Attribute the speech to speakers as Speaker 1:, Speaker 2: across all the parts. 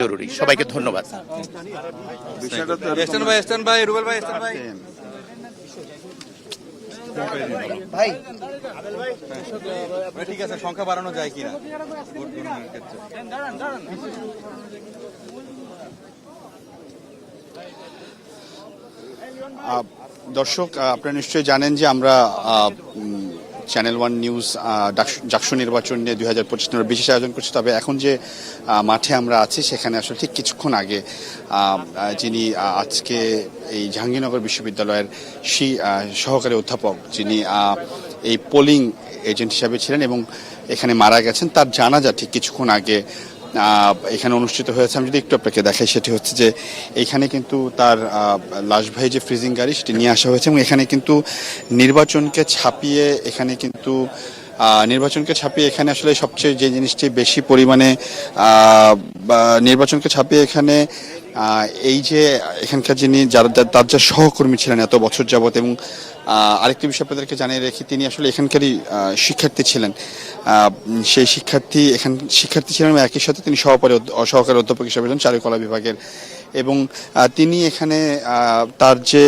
Speaker 1: জরুরি। সবাইকে ধন্যবাদ।
Speaker 2: ভাই। ঠিক আছে সংখ্যা বাড়ানো যায় কিনা?
Speaker 3: দর্শক আপনারা নিশ্চয়ই জানেন যে আমরা চ্যানেল ওয়ান নিউজ ডাকসু- নির্বাচন নিয়ে দুই হাজার পঁচিশ বিশেষ আয়োজন করছে। তবে এখন যে মাঠে আমরা আছি, সেখানে আসলে ঠিক কিছুক্ষণ আগে যিনি আজকে এই জাহাঙ্গীরনগর বিশ্ববিদ্যালয়ের সহকারী অধ্যাপক, যিনি এই পোলিং এজেন্ট হিসাবে ছিলেন এবং এখানে মারা গেছেন, তার জানাজা ঠিক কিছুক্ষণ আগে এখানে অনুষ্ঠিত হয়েছে। আমি যদি একটু আপনাকে দেখাই, সেটি হচ্ছে যে এখানে কিন্তু তার লাশ ভাই যে ফ্রিজিং গাড়ি, সেটি নিয়ে আসা হয়েছে এবং এখানে কিন্তু নির্বাচনকে ছাপিয়ে এখানে কিন্তু নির্বাচনকে ছাপিয়ে এখানে আসলে সবচেয়ে যে জিনিসটি বেশি পরিমাণে নির্বাচনকে ছাপিয়ে এখানে এই যে এখানকার যিনি যারা তার যে সহকর্মী ছিলেন এত বছর যাবৎ এবং আরেকটি বিষয় আপনাদেরকে জানিয়ে রেখে, তিনি আসলে এখানকারই শিক্ষার্থী ছিলেন। সেই শিক্ষার্থী এখান শিক্ষার্থী ছিলেন একই সাথে তিনি সহকারী সহকারী অধ্যাপক হিসেবে চারুকলা বিভাগের এবং তিনি এখানে তার যে,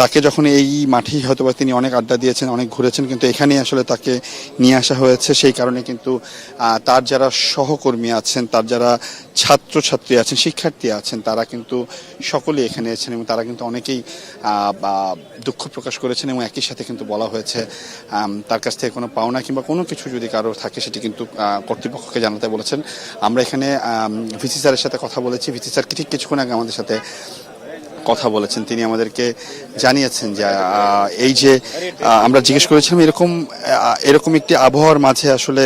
Speaker 3: তাকে যখন এই মাঠেই হয়তো বা তিনি অনেক আড্ডা দিয়েছেন, অনেক ঘুরেছেন, কিন্তু এখানেই আসলে তাকে নিয়ে আসা হয়েছে। সেই কারণে কিন্তু তার যারা সহকর্মী আছেন, তার যারা ছাত্রছাত্রী আছেন, শিক্ষার্থী আছেন, তারা কিন্তু সকলেই এখানে আছেন এবং তারা কিন্তু অনেকেই দুঃখ প্রকাশ করেছেন এবং একই সাথে কিন্তু বলা হয়েছে তার কাছ থেকে কোনো পাওনা কিংবা কোনো কিছু যদি কারও থাকে সেটি কিন্তু কর্তৃপক্ষকে জানাতে বলেছেন। আমরা এখানে ভিসি স্যারের সাথে কথা বলেছি। ভিসি স্যার ঠিক কিছুক্ষণ আগে আমাদের সাথে কথা বলেছেন, তিনি আমাদেরকে জানিয়েছেন যে এই যে আমরা জিজ্ঞেস করেছিলাম এরকম এরকম একটি আবহাওয়ার মাঝে আসলে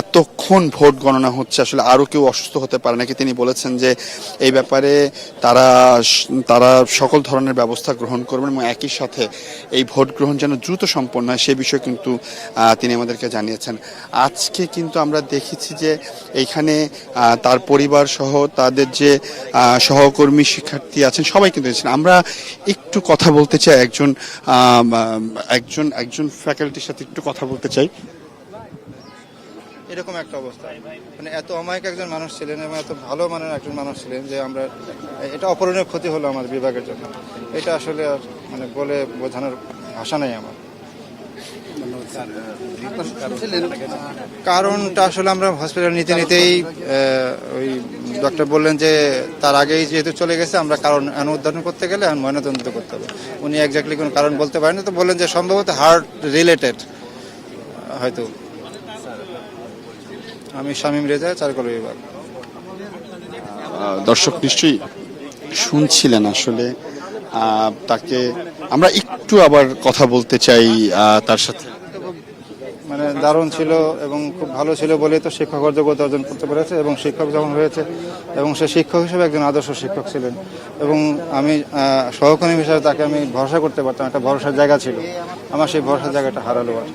Speaker 3: এতক্ষণ ভোট গণনা হচ্ছে, আসলে আরও কেউ অসুস্থ হতে পারে? নাকি তিনি বলেছেন যে, এই ব্যাপারে তারা তারা সকল ধরনের ব্যবস্থা গ্রহণ করবেন এবং একই সাথে এই ভোট গ্রহণ যেন দ্রুত সম্পন্ন হয়, সে বিষয়ে কিন্তু তিনি আমাদেরকে জানিয়েছেন। আজকে কিন্তু আমরা দেখেছি যে এইখানে তার পরিবার সহ তাদের যে সহকর্মী, শিক্ষার্থী আছেন, সবাই কিন্তু এসেছেন আমরা একটু কথা বলতে চাই একজন একজন একজন ফ্যাকাল্টির সাথে একটু কথা বলতে চাই।
Speaker 2: এরকম একটা অবস্থা। মানে এত অমায়িক একজন মানুষ ছিলেন এবং এত ভালো মানের একজন মানুষ ছিলেন যে আমরা, এটা অপরণীয় ক্ষতি হলো আমার বিভাগের জন্য। এটা আসলে আর মানে বলে বোঝানোর ভাষা নেই আমার। কারণটা আসলে আমরা হসপিটাল নিতে নিতেই ওই ডক্টর বললেন যে তার আগেই যেহেতু চলে গেছে, আমরা কারণ অনুদ্ধারণ করতে গেলে ময়নাতদন্ত করতে হবে। উনি একজাক্টলি কোনো কারণ বলতে পারেন তো বললেন যে সম্ভবত হার্ট রিলেটেড হয়তো। আমি শামীম রেজা, চারকল বিভাগ।
Speaker 3: দর্শক নিশ্চয়ই শুনছিলেন আসলে। তাকে আমরা একটু আবার কথা বলতে চাই তার সাথে।
Speaker 2: মানে দারুণ ছিল এবং খুব ভালো ছিল বলে তো শিক্ষক যোগ্যতা অর্জন করতে পেরেছে এবং শিক্ষক যখন হয়েছে এবং সে শিক্ষক হিসেবে একজন আদর্শ শিক্ষক ছিলেন এবং আমি সহকর্মী হিসাবে তাকে আমি ভরসা করতে পারতাম একটা ভরসার জায়গা ছিল। আমার সেই ভরসার জায়গাটা হারালো আর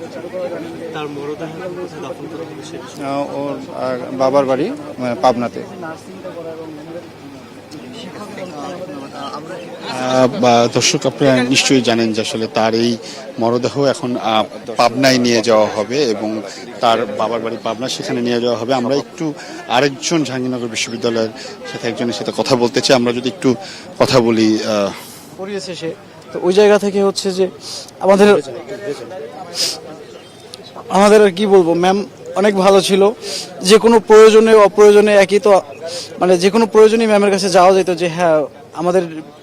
Speaker 2: ওর বাবার বাড়ি মানে পাবনাতে।
Speaker 3: দর্শক আপনারা নিশ্চয়ই জানেন যে আসলে তার এই মরদেহ এখন পাবনায় নিয়ে যাওয়া হবে এবং তার বাবার বাড়ি পাবনা, সেখানে নিয়ে যাওয়া হবে। আমরা একটু আরেকজন জাহাঙ্গীরনগর বিশ্ববিদ্যালয়ের সাথে একজনের সাথে কথা বলতে চাই। আমরা যদি একটু কথা বলি
Speaker 4: সে। তো ওই জায়গা থেকে হচ্ছে যে আমাদের আমাদের আর কি বলব? ম্যাম অনেক ভালো ছিল। যে কোনো প্রয়োজনে, অপ্রয়োজনে একই তো মানে যে কোনো প্রয়োজনই ম্যামের কাছে যাওয়া যেত যে হ্যাঁ আমাদের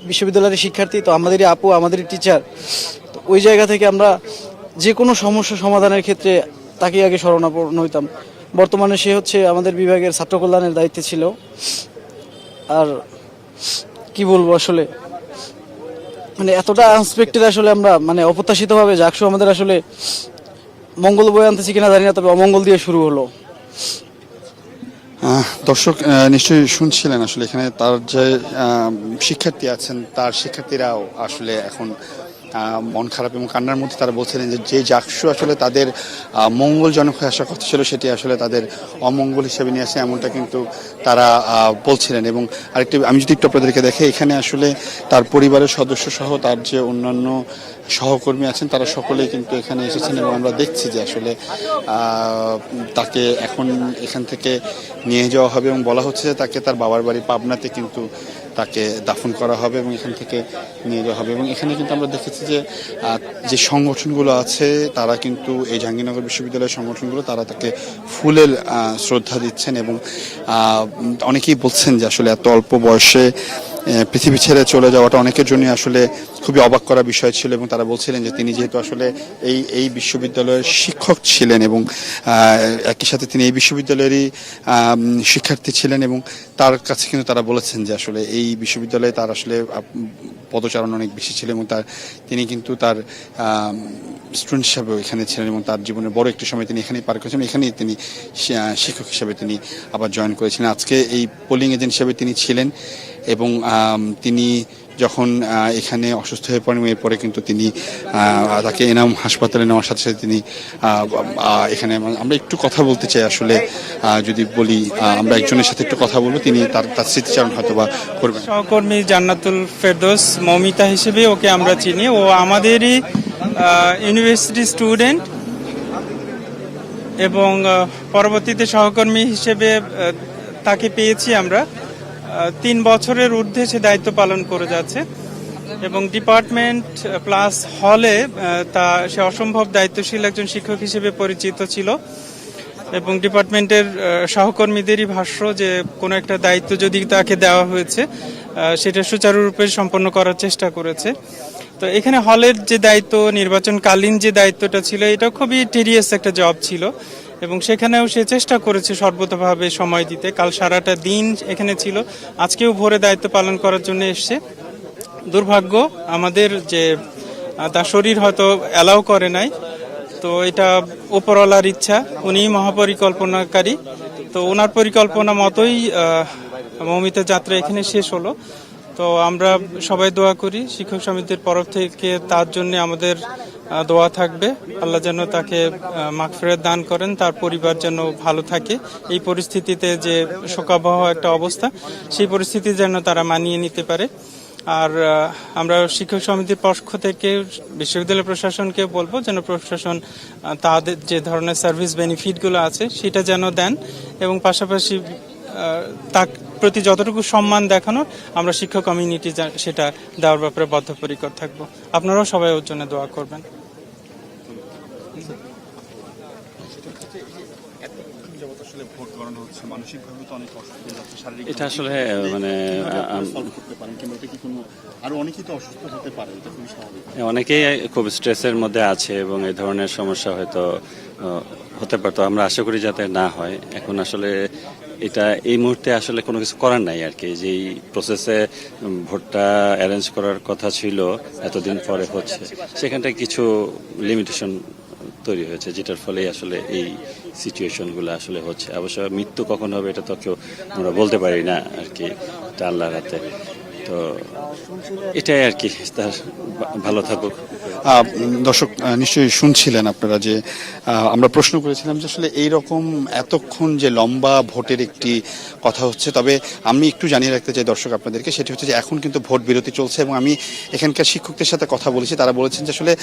Speaker 4: বিশ্ববিদ্যালয়ের শিক্ষার্থী তো, আমাদেরই আপু, আমাদেরই টিচার তো ওই জায়গা থেকে আমরা যে কোনো সমস্যা সমাধানের ক্ষেত্রে তাকে আগে শরণাপন্ন হইতাম। বর্তমানে সে হচ্ছে আমাদের বিভাগের ছাত্র কল্যাণের দায়িত্বে ছিল। আর কি বলব আসলে? মানে এতটা আনএক্সপেক্টেড আসলে আমরা মানে অপ্রত্যাশিতভাবে জাকসু আমাদের আসলে মঙ্গল বয়ে আনতেছি কিনা জানি না, তবে অমঙ্গল দিয়ে শুরু হলো।
Speaker 3: দর্শক নিশ্চয়ই শুনছিলেন আসলে এখানে তার যে শিক্ষার্থী আছেন, তার শিক্ষার্থীরাও আসলে এখন মন খারাপ এবং কান্নার মধ্যে তারা বলছিলেন যে যে জাকসু আসলে তাদের মঙ্গলজনক হয়ে আসার কথা ছিল, সেটি আসলে তাদের অমঙ্গল হিসেবে নিয়ে আসে এমনটা কিন্তু তারা বলছিলেন। এবং আরেকটি, আমি যদি একটু আপনাদেরকে দেখে, এখানে আসলে তার পরিবারের সদস্য সহ তার যে অন্যান্য সহকর্মী আছেন, তারা সকলেই কিন্তু এখানে এসেছেন এবং আমরা দেখছি যে আসলে তাকে এখন এখান থেকে নিয়ে যাওয়া হবে এবং বলা হচ্ছে যে তাকে তার বাবার বাড়ি পাবনাতে কিন্তু তাকে দাফন করা হবে এবং এখান থেকে নিয়ে যাওয়া হবে। এবং এখানে কিন্তু আমরা দেখেছি যে যে সংগঠনগুলো আছে, তারা কিন্তু এই জাহাঙ্গীরনগর বিশ্ববিদ্যালয়ের সংগঠনগুলো, তারা তাকে ফুলের শ্রদ্ধা দিচ্ছেন এবং অনেকেই বলছেন যে আসলে এত অল্প বয়সে পৃথিবী ছেড়ে চলে যাওয়াটা অনেকের জন্য আসলে খুবই অবাক করা বিষয় ছিল এবং তারা বলছিলেন যে তিনি যেহেতু আসলে এই এই বিশ্ববিদ্যালয়ের শিক্ষক ছিলেন এবং একই সাথে তিনি এই বিশ্ববিদ্যালয়েরই শিক্ষার্থী ছিলেন এবং তার কাছে কিন্তু তারা বলেছেন যে আসলে এই বিশ্ববিদ্যালয়ে তার আসলে পদচারণ অনেক বেশি ছিল এবং তার, তিনি কিন্তু তার স্টুডেন্ট হিসাবেও এখানে ছিলেন এবং তার জীবনের বড় একটি সময় তিনি এখানেই পার করেছেন। এখানেই তিনি শিক্ষক হিসাবে তিনি আবার জয়েন করেছিলেন। আজকে এই পোলিং এজেন্ট হিসাবে তিনি ছিলেন। এবং তিনি যখন এখানে অসুস্থ হয়ে পড়েন, এরপরে কিন্তু তিনি তাকে এনাম হাসপাতালে নেওয়ার সাথে সাথে তিনি এখানে আমরা একটু কথা বলতে চাই আসলে যদি বলি আমরা একজনের সাথে একটু কথা বলব, তিনি তার তার স্মৃতিচারণ হয়তো বা করবেন।
Speaker 1: সহকর্মী জান্নাতুল ফেরদোস, মমিতা হিসেবে ওকে আমরা চিনি। ও আমাদেরই ইউনিভার্সিটি স্টুডেন্ট এবং পরবর্তীতে সহকর্মী হিসেবে তাকে পেয়েছি আমরা। তিন বছরের ঊর্ধ্বে সে দায়িত্ব পালন করে যাচ্ছে এবং ডিপার্টমেন্ট প্লাস হলে তা সে অসম্ভব দায়িত্বশীল একজন শিক্ষক হিসেবে পরিচিত ছিল এবং ডিপার্টমেন্টের সহকর্মীদেরই ভাষ্য যে কোনো একটা দায়িত্ব যদি তাকে দেওয়া হয়েছে সেটা সুচারুরূপে সম্পন্ন করার চেষ্টা করেছে। তো এখানে হলের যে দায়িত্ব, নির্বাচনকালীন যে দায়িত্বটা ছিল এটা খুবই টেরিয়াস একটা জব ছিল। এবং সেখানেও সে চেষ্টা করেছে সর্বতভাবে সময় দিতে। কাল সারাটা দিন এখানে ছিল। আজকেও ভোরে দায়িত্ব পালন করার জন্য এসছে। দুর্ভাগ্য, আমাদের যে তার শরীর হয়তো অ্যালাউ করে নাই। তো এটা উপরওয়ালার ইচ্ছা। উনি মহাপরিকল্পনাকারী। তো ওনার পরিকল্পনা মতোই মৌমিতা যাত্রা এখানে শেষ হলো। তো আমরা সবাই দোয়া করি শিক্ষক সমিতির তরফ থেকে তার জন্য আমাদের দোয়া থাকবে। আল্লাহ যেন তাকে মাগফিরাত দান করেন, তার পরিবার যেন ভালো থাকে। এই পরিস্থিতিতে যে শোকাবহ একটা অবস্থা, সেই পরিস্থিতি যেন তারা মানিয়ে নিতে পারে। আর আমরা শিক্ষক সমিতির পক্ষ থেকে বিশ্ববিদ্যালয় প্রশাসনকে বলব যেন প্রশাসন তাদের যে ধরনের সার্ভিস বেনিফিটগুলো আছে, সেটা যেন দেন এবং পাশাপাশি প্রতি যতটুকু সম্মান দেখানো আমরা শিক্ষক কমিউনিটি সেটা দেওয়ার ব্যাপারে বদ্ধপরিকর থাকব। আপনারাও সবাই ওর জন্য দোয়া করবেন।
Speaker 3: আসলে ভোট গণনা হচ্ছে মানসিকভাবে তো অনেক অসুস্থ হয়ে যাচ্ছে শারীরিক
Speaker 5: এটা আসলে মানে
Speaker 3: এটা খুবই স্বাভাবিক।
Speaker 5: অনেকেই খুব স্ট্রেসের মধ্যে আছে এবং এই ধরনের সমস্যা হয়তো হতে পারতো। আমরা আশা করি যাতে না হয়। এখন আসলে এটা এই মুহূর্তে আসলে কোনো কিছু করার নাই আর কি। যেই প্রসেসে ভোটটা অ্যারেঞ্জ করার কথা ছিল, এতদিন পরে হচ্ছে সেখানটায় কিছু লিমিটেশন তৈরি হয়েছে, যেটার ফলে আসলে এই সিচুয়েশনগুলো আসলে হচ্ছে। অবশ্য মৃত্যু কখন হবে এটা তো কেউ আমরা বলতে পারি না আর কি, এটা আল্লাহর হাতে। তো এটাই আর কি, তার ভালো থাকুক।
Speaker 3: দর্শক নিশ্চয়ই শুনছিলেন আপনারা যে আমরা প্রশ্ন করেছিলাম যে আসলে এইরকম এতক্ষণ যে লম্বা ভোটের একটি কথা হচ্ছে, তবে আমি একটু জানিয়ে রাখতে চাই দর্শক আপনাদেরকে, সেটি হচ্ছে যে এখন কিন্তু ভোট বিরতি চলছে এবং আমি এখানকার শিক্ষকদের সাথে কথা বলেছি। তারা বলেছেন যে আসলে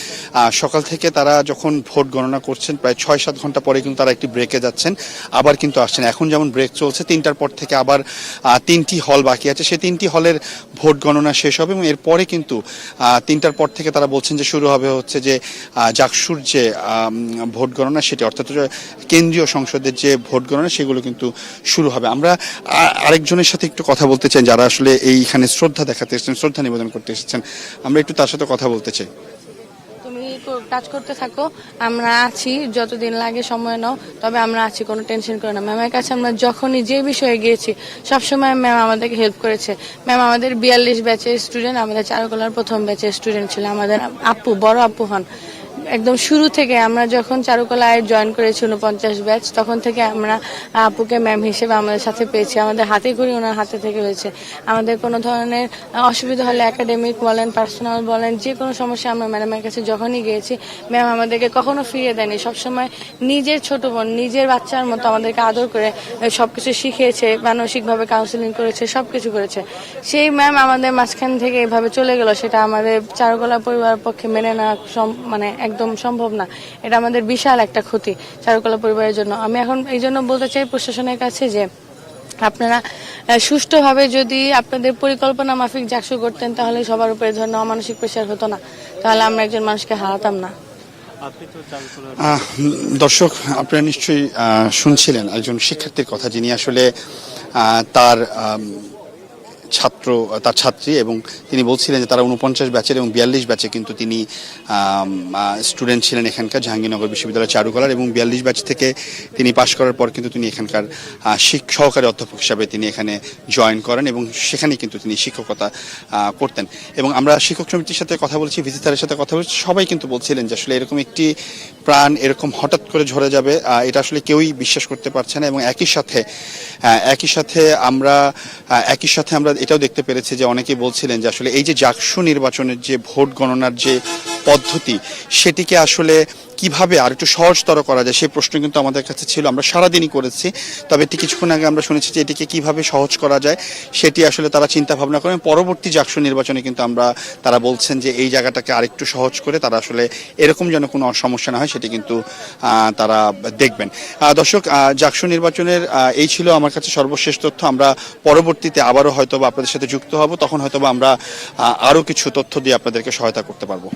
Speaker 3: সকাল থেকে তারা যখন ভোট গণনা করছেন, প্রায় ছয় সাত ঘণ্টা পরে কিন্তু তারা একটি ব্রেকে যাচ্ছেন, আবার কিন্তু আসছেন। এখন যেমন ব্রেক চলছে, তিনটার পর থেকে আবার তিনটি হল বাকি আছে। সেই তিনটি হলের ভোট গণনা শেষ হবে এবং এরপরে কিন্তু তিনটার পর থেকে তারা বলছেন যে শুরু হবে হচ্ছে যে জাকসুর যে ভোট গণনা সেটি অর্থাৎ কেন্দ্রীয় সংসদের যে ভোট গণনা সেগুলো কিন্তু শুরু হবে। আমরা আরেকজনের সাথে একটু কথা বলতে চাই যারা আসলে এইখানে শ্রদ্ধা দেখাতে এসেছেন, শ্রদ্ধা নিবেদন করতে এসেছেন। আমরা একটু তার সাথে কথা বলতে চাই।
Speaker 6: কাজ করতে থাকো, আমরা আছি, যতদিন লাগে সময় নাও, তবে আমরা আছি, কোনো টেনশন করে না। ম্যামের কাছে আমরা যখনই যে বিষয়ে গিয়েছি, সবসময় ম্যাম আমাদেরকে হেল্প করেছে। ম্যাম আমাদের বিয়াল্লিশ ব্যাচের স্টুডেন্ট আমাদের চারুকলার প্রথম ব্যাচের স্টুডেন্ট ছিল আমাদের আপু, বড় আপু হন। একদম শুরু থেকে আমরা যখন চারুকলায় জয়েন করেছি উনপঞ্চাশ ব্যাচ তখন থেকে আমরা আপুকে ম্যাম হিসেবে আমাদের সাথে পেয়েছি। আমাদের হাতে করি ওনার হাতে থেকে হয়েছে। আমাদের কোনো ধরনের অসুবিধা হলে একাডেমিক বলেন পার্সোনাল বলেন, যে কোনো সমস্যা আমরা ম্যাডামের কাছে যখনই গিয়েছি ম্যাম আমাদেরকে কখনো ফিরিয়ে দেয়নি। সবসময় নিজের ছোট বোন, নিজের বাচ্চার মতো আমাদেরকে আদর করে সবকিছু শিখিয়েছে, মানসিকভাবে কাউন্সিলিং করেছে, সবকিছু করেছে। সেই ম্যাম আমাদের মাঝখান থেকে এভাবে চলে গেল, সেটা আমাদের চারুকলা পরিবার পক্ষে মেনে নেওয়া মানে একদম সম্ভব না। এটা আমাদের বিশাল একটা ক্ষতি চারুকলা পরিবারের জন্য। আমি এখন এই জন্য বলতে চাই প্রশাসনের কাছে যে আপনারা সুষ্ঠুভাবে যদি আপনাদের পরিকল্পনা মাফিক জাকসু করতেন তাহলে সবার উপরে ধরনের অমানসিক প্রেশার হতো না। তাহলে আমরা একজন মানুষকে হারাতাম না।
Speaker 3: দর্শক আপনারা নিশ্চয়ই শুনছিলেন একজন শিক্ষার্থীর কথা যিনি আসলে তার ছাত্র, তার ছাত্রী এবং তিনি বলছিলেন যে তারা উনপঞ্চাশ ব্যাচের এবং বিয়াল্লিশ ব্যাচে কিন্তু তিনি স্টুডেন্ট ছিলেন এখানকার জাহাঙ্গীরনগর বিশ্ববিদ্যালয় চারুকলার এবং বিয়াল্লিশ ব্যাচ থেকে তিনি পাশ করার পর কিন্তু তিনি এখানকার সহকারী অধ্যাপক হিসাবে তিনি এখানে জয়েন করেন এবং সেখানেই কিন্তু তিনি শিক্ষকতা করতেন। এবং আমরা শিক্ষক সমিতির সাথে কথা বলছি ভিজিটারের সাথে কথা বলছি, সবাই কিন্তু বলছিলেন যে আসলে এরকম একটি প্রাণ এরকম হঠাৎ করে ঝরে যাবে এটা আসলে কেউই বিশ্বাস করতে পারছে না এবং একই সাথে একই সাথে আমরা একই সাথে আমরা এটাও দেখতে পেরেছে যে অনেকেই বলছিলেন যে আসলে এই যে জাকসু নির্বাচনের যে ভোট গণনার যে পদ্ধতি, সেটিকে আসলে কীভাবে আর একটু সহজতর করা যায় সেই প্রশ্ন কিন্তু আমাদের কাছে ছিল, আমরা সারাদিনই করেছি। তবে এটি কিছুক্ষণ আগে আমরা শুনেছি যে এটিকে কীভাবে সহজ করা যায়, সেটি আসলে তারা চিন্তা ভাবনা করেন পরবর্তী জাকসু নির্বাচনে কিন্তু আমরা, তারা বলছেন যে এই জায়গাটাকে আরেকটু সহজ করে তারা আসলে এরকম যেন কোনো সমস্যা না হয়, সেটি কিন্তু তারা দেখবেন। দর্শক জাকসু নির্বাচনের এই ছিল আমার কাছে সর্বশেষ তথ্য। আমরা পরবর্তীতে আবারও হয়তো বা আপনাদের সাথে যুক্ত হব, তখন হয়তো আমরা আরও কিছু তথ্য দিয়ে আপনাদেরকে সহায়তা করতে পারব।